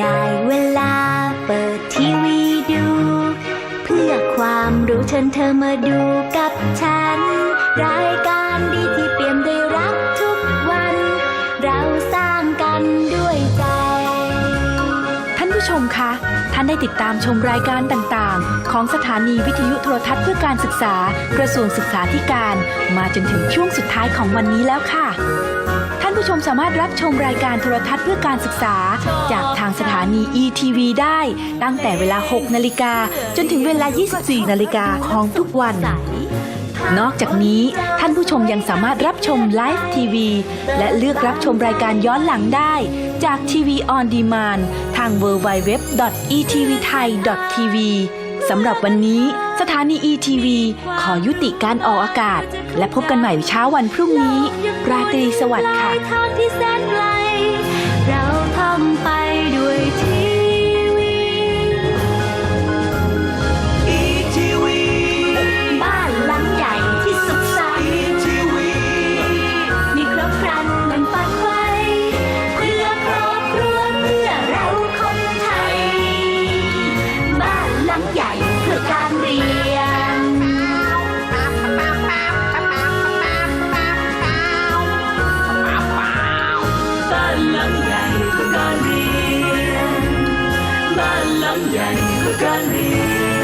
ได้เวลาเปิดทีวีดู เพื่อความรู้เชิญเธอมาดูกับฉัน รายการดีที่เปี่ยมด้วยรักทุกวัน เราสร้างกันด้วยใจ ท่านผู้ชมคะ ท่านได้ติดตามชมรายการต่างๆ ของสถานีวิทยุโทรทัศน์เพื่อการศึกษากระทรวงศึกษาธิการ มาจนถึงช่วงสุดท้ายของวันนี้แล้วค่ะานผู้ชมสามารถรับชมรายการโทรทัศน์เพื่อการศึกษา จากทางสถานี ETV ได้ ตั้งแต่เวลา 6 นาฬิกา จนถึงเวลา 24 นาฬิกาของทุกวัน นอกจากนี้ท่านผู้ชมยังสามารถรับชมไลฟ์ทีวีและเลือกรับชมรายการย้อนหลังได้ จากทีวีออนดีมานทาง www.etvthai.tv สำหรับวันนี้สถานี ETV ขอยุติการออกอากาศ และพบกันใหม่เช้าวันพรุ่งนี้ ราตรีสวัสดิ์ค่ะ การเรียน บ้านหลังใหญ่เพื่อการเรียน